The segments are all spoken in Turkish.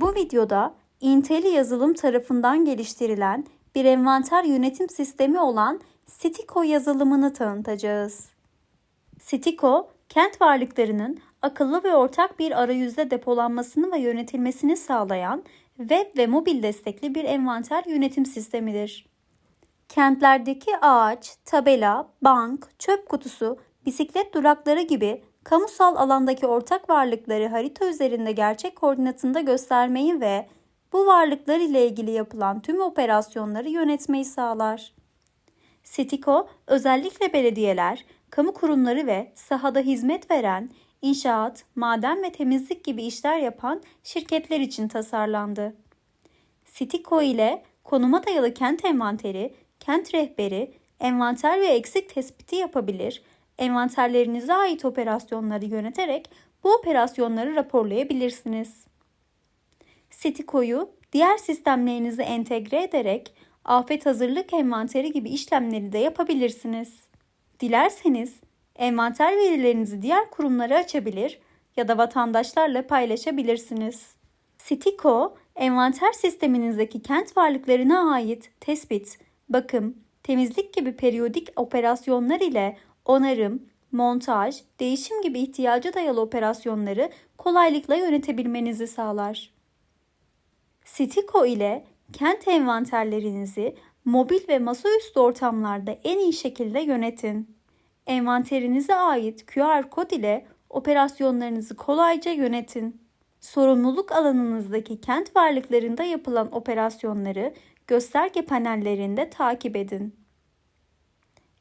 Bu videoda Intelli yazılım tarafından geliştirilen bir envanter yönetim sistemi olan Stiko yazılımını tanıtacağız. Stiko, kent varlıklarının akıllı ve ortak bir arayüzde depolanmasını ve yönetilmesini sağlayan web ve mobil destekli bir envanter yönetim sistemidir. Kentlerdeki ağaç, tabela, bank, çöp kutusu, bisiklet durakları gibi kamusal alandaki ortak varlıkları harita üzerinde gerçek koordinatında göstermeyi ve bu varlıklar ile ilgili yapılan tüm operasyonları yönetmeyi sağlar. Stiko özellikle belediyeler, kamu kurumları ve sahada hizmet veren, inşaat, maden ve temizlik gibi işler yapan şirketler için tasarlandı. Stiko ile konuma dayalı kent envanteri, kent rehberi, envanter ve eksik tespiti yapabilir, envanterlerinize ait operasyonları yöneterek bu operasyonları raporlayabilirsiniz. Stiko'yu diğer sistemlerinize entegre ederek afet hazırlık envanteri gibi işlemleri de yapabilirsiniz. Dilerseniz envanter verilerinizi diğer kurumlara açabilir ya da vatandaşlarla paylaşabilirsiniz. Stiko, envanter sisteminizdeki kent varlıklarına ait tespit, bakım, temizlik gibi periyodik operasyonlar ile onarım, montaj, değişim gibi ihtiyaca dayalı operasyonları kolaylıkla yönetebilmenizi sağlar. Stiko ile kent envanterlerinizi mobil ve masaüstü ortamlarda en iyi şekilde yönetin. Envanterinize ait QR kod ile operasyonlarınızı kolayca yönetin. Sorumluluk alanınızdaki kent varlıklarında yapılan operasyonları gösterge panellerinde takip edin.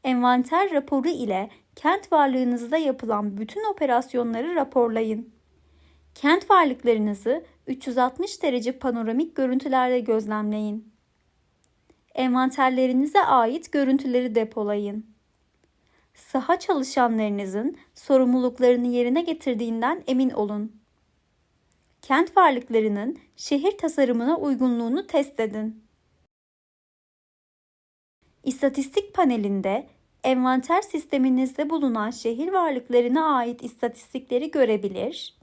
Envanter raporu ile kent varlığınızda yapılan bütün operasyonları raporlayın. Kent varlıklarınızı 360 derece panoramik görüntülerle gözlemleyin. Envanterlerinize ait görüntüleri depolayın. Saha çalışanlarınızın sorumluluklarını yerine getirdiğinden emin olun. Kent varlıklarının şehir tasarımına uygunluğunu test edin. İstatistik panelinde envanter sisteminizde bulunan şehir varlıklarına ait istatistikleri görebilir,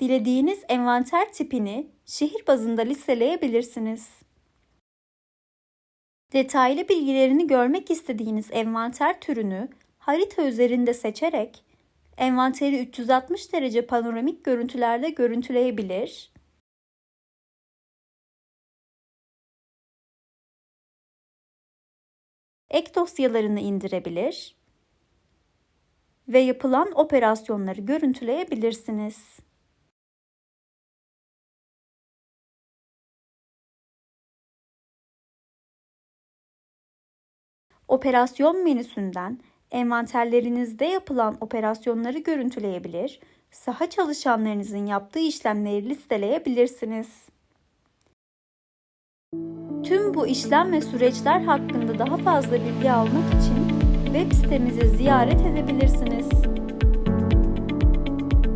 dilediğiniz envanter tipini şehir bazında listeleyebilirsiniz. Detaylı bilgilerini görmek istediğiniz envanter türünü harita üzerinde seçerek envanteri 360 derece panoramik görüntülerde görüntüleyebilir, ek dosyalarını indirebilir ve yapılan operasyonları görüntüleyebilirsiniz. Operasyon menüsünden envanterlerinizde yapılan operasyonları görüntüleyebilir, saha çalışanlarınızın yaptığı işlemleri listeleyebilirsiniz. Tüm bu işlem ve süreçler hakkında daha fazla bilgi almak için web sitemizi ziyaret edebilirsiniz.